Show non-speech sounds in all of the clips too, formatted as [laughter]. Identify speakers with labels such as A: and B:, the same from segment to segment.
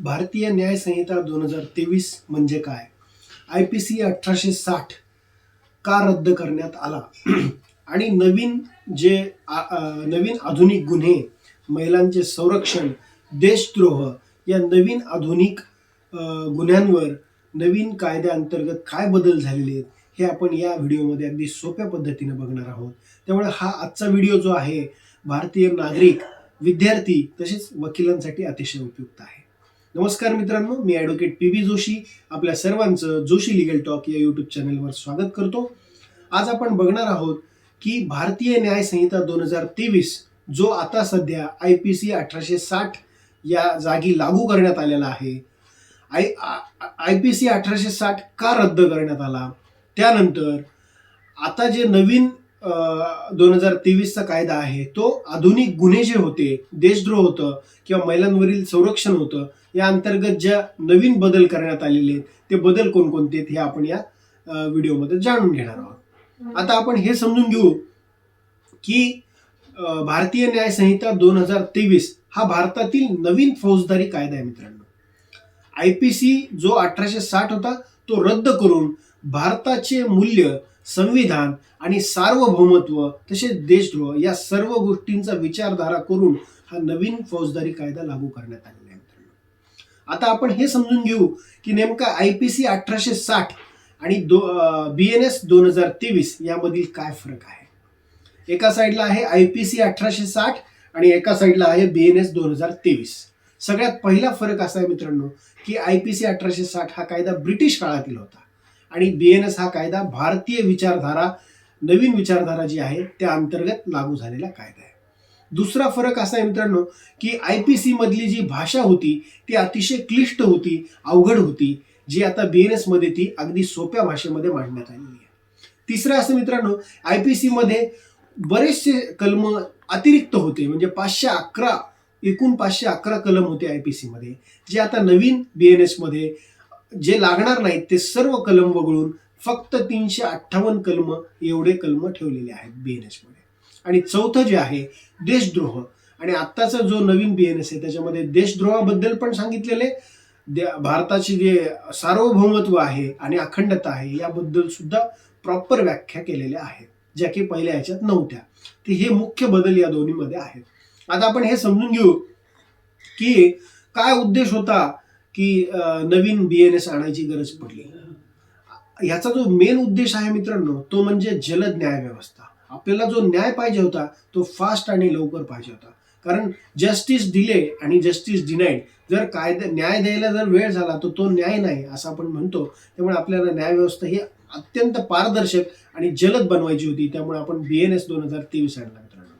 A: भारतीय न्याय संहिता दोन हजार तेवीस म्हणजे काय? आय पी सी अठराशे साठ का रद्द करण्यात आला? [clears throat] आणि नवीन जे आ- नवीन आधुनिक गुन्हे महिलांचे संरक्षण देशद्रोह या नवीन आधुनिक गुन्ह्यांवर नवीन कायद्याअंतर्गत काय बदल झालेले आहेत हे आपण या व्हिडिओमध्ये अगदी सोप्या पद्धतीने बघणार आहोत. त्यामुळे हा आजचा व्हिडिओ जो आहे भारतीय नागरिक विद्यार्थी तसेच वकिलांसाठी अतिशय उपयुक्त आहे. नमस्कार मित्रांनो मी ॲडव्होकेट पी बी जोशी. आपल्या सर्वांचं जोशी लिगल टॉक या यूट्यूब चॅनलवर स्वागत करतो. आज आपण बघणार आहोत की भारतीय न्याय संहिता दोन हजार तेवीस जो आता सध्या आय पी सी अठराशे साठ या जागी लागू करण्यात आलेला आहे. आय आय पी सी अठराशे साठ का रद्द करण्यात आला? त्यानंतर आता जे नवीन दोन हजार तेवीसचा कायदा आहे तो आधुनिक गुन्हे जे होते देशद्रोह होतं किंवा महिलांवरील संरक्षण होतं या अंतर्गत ज्या नवीन बदल करण्यात आलेले आहेत ते बदल कोणकोणते आहेत हे आपण या व्हिडिओमध्ये जाणून घेणार आहोत. आता आपण हे समजून घेऊ की भारतीय न्याय संहिता दोन हजार तेवीस हा भारतातील नवीन फौजदारी कायदा आहे मित्रांनो. आय पी सी जो अठराशे साठ होता तो रद्द करून भारताचे मूल्य संविधान आणि सार्वभौमत्व तसेच देशद्रोह या सर्व गोष्टींचा विचारधारा करून हा नवीन फौजदारी कायदा लागू करण्यात आलेला आहे मित्रांनो. आता आपण हे समजून घेऊ की नेमका आय पी सी अठराशे साठ आणि दो बी एन एस दोन हजार तेवीस यामधील काय फरक आहे? एका साईडला आहे आय पी सी अठराशे साठ आणि एका साईडला आहे बी एन एस दोन हजार तेवीस. सगळ्यात पहिला फरक असा आहे मित्रांनो की आय पी सी अठराशे साठ हा कायदा ब्रिटिश काळातील होता. आणि बी एन एस हा कायदा भारतीय विचारधारा नवीन विचारधारा जी आहे त्या अंतर्गत लागू झालेला कायदा आहे. दुसरा फरक असा आहे मित्रांनो की आय पी सी मधली जी भाषा होती ती अतिशय क्लिष्ट होती अवघड होती जी आता बी एन एसमध्ये ती अगदी सोप्या भाषेमध्ये मांडण्यात आलेली आहे. तिसरं असं मित्रांनो आय पी सीमध्ये बरेचसे कलम अतिरिक्त होते म्हणजे पाचशे अकरा एकूण पाचशे अकरा कलम होते आय पी सीमध्ये जे आता नवीन बी एन एसमध्ये जे लागणार नाहीत ते सर्व कलम वगळून फक्त तीनशे अठ्ठावन्न कलम एवढे कलम ठेवलेले आहेत बी एन एसमध्ये आणि चौथं जे आहे देशद्रोह. आणि आत्ताचा जो नवीन बी एन एस आहे त्याच्यामध्ये देशद्रोहाबद्दल पण सांगितलेले भारताची भारताचे जे सार्वभौमत्व आहे आणि अखंडता आहे याबद्दल सुद्धा प्रॉपर व्याख्या केलेल्या आहेत ज्या की पहिल्या ह्याच्यात नव्हत्या. ते हे मुख्य बदल या दोन्हीमध्ये आहेत. आता आपण हे समजून घेऊ की काय उद्देश होता की नवीन बी एन एस आणायची गरज पडली. ह्याचा जो मेन उद्देश आहे मित्रांनो तो म्हणजे जलद न्याय व्यवस्था. आपल्याला जो न्याय पाहिजे होता तो फास्ट आणि लवकर पाहिजे होता. कारण जस्टिस डिले आणि जस्टिस डिनाईड जर कायदा न्याय द्यायला जर वेळ झाला तर तो न्याय नाही असं आपण म्हणतो. त्यामुळे आपल्याला न्यायव्यवस्था ही अत्यंत पारदर्शक आणि जलद बनवायची होती. त्यामुळे आपण बी एन एस दोन हजार तेवीस आणला मित्रांनो.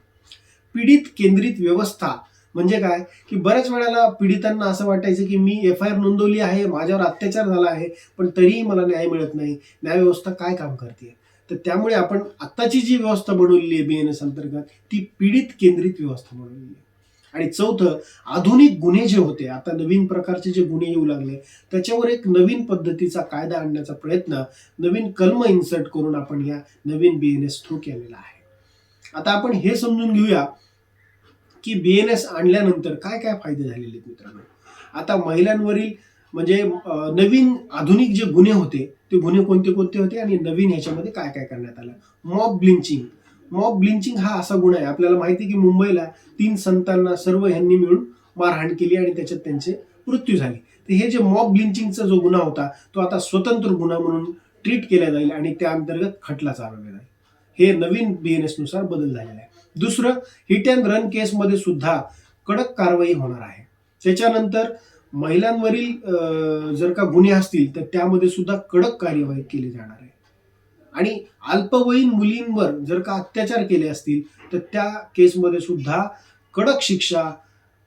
A: पीडित केंद्रित व्यवस्था म्हणजे काय? की बऱ्याच वेळेला पीडितांना असं वाटायचं की मी एफ आय आर नोंदवली आहे माझ्यावर अत्याचार झाला आहे पण तरीही मला न्याय मिळत नाही. न्याय व्यवस्था काय काम करते तर त्यामुळे आपण आत्ताची जी व्यवस्था बनवलेली आहे बी एन एस अंतर्गत ती पीडित केंद्रित व्यवस्था बनवलेली आहे. आणि चौथं आधुनिक गुन्हे जे होते आता नवीन प्रकारचे जे गुन्हे येऊ लागले त्याच्यावर एक नवीन पद्धतीचा कायदा आणण्याचा प्रयत्न नवीन कलम इन्सर्ट करून आपण या नवीन बी एन एस थ्रू केलेला आहे. आता आपण हे समजून घेऊया की बी एन एस आणल्यानंतर काय काय फायदे झालेले आहेत मित्रांनो? आता महिलांवरील म्हणजे नवीन आधुनिक जे गुन्हे होते ते गुन्हे कोणते कोणते होते आणि नवीन ह्याच्यामध्ये काय काय करण्यात आलं? मॉब ब्लिंचिंग मॉब ब्लिंचिंग हा असा गुन्हा आहे. आपल्याला माहिती आहे की मुंबईला तीन संतांना सर्व ह्यांनी मिळून मारहाण केली आणि त्याच्यात त्यांचे मृत्यू झाले. तर हे जे मॉब ब्लिंचिंगचा जो गुन्हा होता तो आता स्वतंत्र गुन्हा म्हणून ट्रीट केला जाईल आणि त्या अंतर्गत खटला चालवला जाईल. हे नवीन बी एन एसनुसार बदल झालेला आहे. दुसरं हिट अँड रन केसमध्ये सुद्धा कडक कारवाई होणार आहे. त्याच्यानंतर महिलांवरील जर का गुन्हे असतील तर त्यामध्ये सुद्धा कडक कार्यवाही केली जाणार आहे. आणि अल्पवयीन मुलींवर जर का अत्याचार केले असतील तर त्या केसमध्ये सुद्धा कडक शिक्षा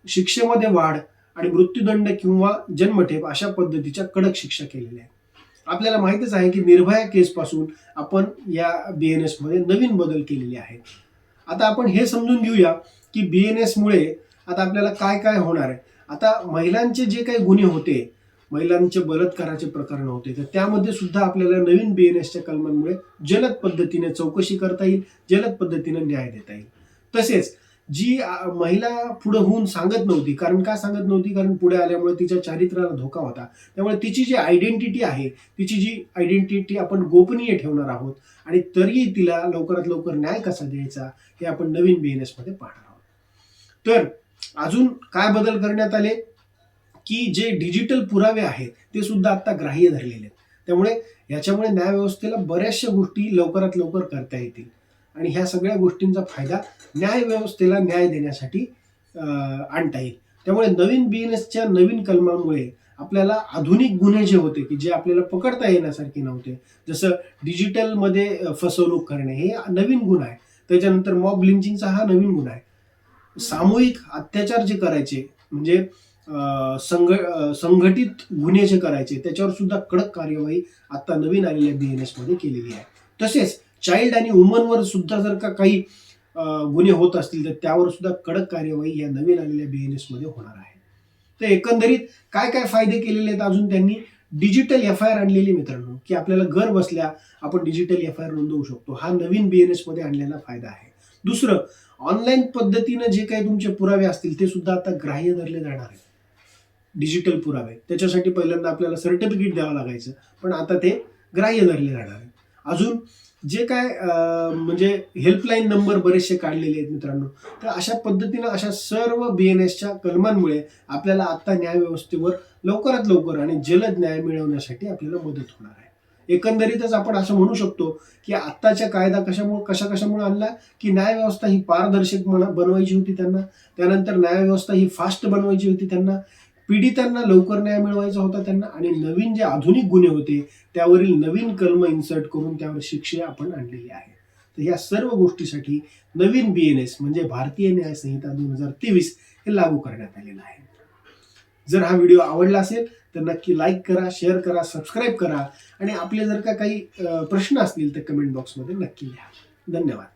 A: शिक्षेमध्ये वाढ आणि मृत्यूदंड किंवा जन्मठेप अशा पद्धतीच्या कडक शिक्षा केलेल्या आहेत. आपल्याला माहितीच आहे की निर्भया केसपासून आपण या बी एन एसमध्ये नवीन बदल केलेले आहेत. आता आपण हे समजून घेऊया की बी एन एसमुळे आता आपल्याला काय काय होणार आहे. आता महिलांचे जे काही गुन्हे होते महिलांचे बलात्काराचे प्रकरण होते तर त्यामध्ये सुद्धा आपल्याला नवीन बी एन एसच्या कलमांमुळे जलद पद्धतीने चौकशी करता येईल जलद पद्धतीने न्याय देता येईल. तसेच जी महिला पुढे होऊन सांगत नव्हती. कारण का सांगत नव्हती? कारण पुढे आल्यामुळे तिच्या चारित्र्याला धोका होता. त्यामुळे तिची जी आयडेंटिटी आहे तिची जी आयडेंटिटी आपण गोपनीय ठेवणार आहोत आणि तरीही तिला लवकरात लवकर न्याय कसा द्यायचा हे आपण नवीन बी एन एसमध्ये पाहणार आहोत. तर अजून काय बदल करण्यात आले? की जे डिजिटल पुरावे आहेत ते सुद्धा आता ग्राह्य धरलेले आहेत. त्यामुळे याच्यामुळे न्यायव्यवस्थेला बऱ्याचशा गोष्टी लवकरात लवकर करता येतील. आणि ह्या सगळ्या गोष्टींचा फायदा न्यायव्यवस्थेला न्याय देण्यासाठी आणता येईल. त्यामुळे नवीन बीएनएसच्या नवीन कलमामुळे आपल्याला आधुनिक गुन्हे जे होते की जे आपल्याला पकडता येण्यासारखे नव्हते जसं डिजिटलमध्ये फसवणूक करणे हे नवीन गुन्हा आहे त्याच्यानंतर मॉब लिंचिंगचा हा नवीन गुन्हा आहे. सामूहिक अत्याचार जे करायचे म्हणजे संघ संघटित गुन्हे जे करायचे त्याच्यावर सुद्धा कडक कार्यवाही आता नवीन आलेल्या बी एन एसमध्ये केलेली आहे. तसेच चाइल्ड आणि वुमनवर सुद्धा जर का काही गुन्हे होत असतील तर त्यावर सुद्धा कडक कार्यवाही या नवीन आलेल्या बीएनएसमध्ये होणार आहे. तर एकंदरीत काय काय फायदे केलेले आहेत अजून त्यांनी? डिजिटल एफ आय आर आणलेली मित्रांनो की आपल्याला घर बसल्या आपण डिजिटल एफ आय आर नोंदवू शकतो. हा नवीन बीएनएसमध्ये आणलेला फायदा आहे. दुसरं ऑनलाईन पद्धतीनं जे काही तुमचे पुरावे असतील ते सुद्धा आता ग्राह्य धरले जाणार आहेत. डिजिटल पुरावे. त्याच्यासाठी पहिल्यांदा आपल्याला सर्टिफिकेट द्यावं लागायचं पण आता ते ग्राह्य धरले जाणार आहे अजून जे काय म्हणजे हेल्पलाईन नंबर बरेचसे काढलेले आहेत मित्रांनो. तर अशा पद्धतीनं अशा सर्व बी एन एसच्या कलमांमुळे आपल्याला आत्ता न्यायव्यवस्थेवर लवकरात लवकर आणि जलद न्याय मिळवण्यासाठी आपल्याला मदत होणार आहे. एकंदरीतच आपण असं म्हणू शकतो की आत्ताच्या कायदा कशामुळे कशा कशामुळे आणला? की न्यायव्यवस्था ही पारदर्शक बनवायची होती त्यांना. त्यानंतर न्यायव्यवस्था ही फास्ट बनवायची होती त्यांना. पीडितांना लवकर न्याय मिळवायचा होता त्यांना आणि नवीन जे आधुनिक गुन्हे होते त्यावरील नवीन कलम इन्सर्ट करून त्यावर शिक्षे आपण आणलेली आहे. तर या सर्व गोष्टीसाठी नवीन बी एन एस म्हणजे भारतीय न्याय संहिता दोन हजार तेवीस हे लागू करण्यात आलेलं आहे. जर हा व्हिडिओ आवडला असेल तर नक्की लाईक करा शेअर करा सबस्क्राईब करा आणि आपले जर का काही प्रश्न असतील तर कमेंट बॉक्समध्ये नक्की लिहा. धन्यवाद.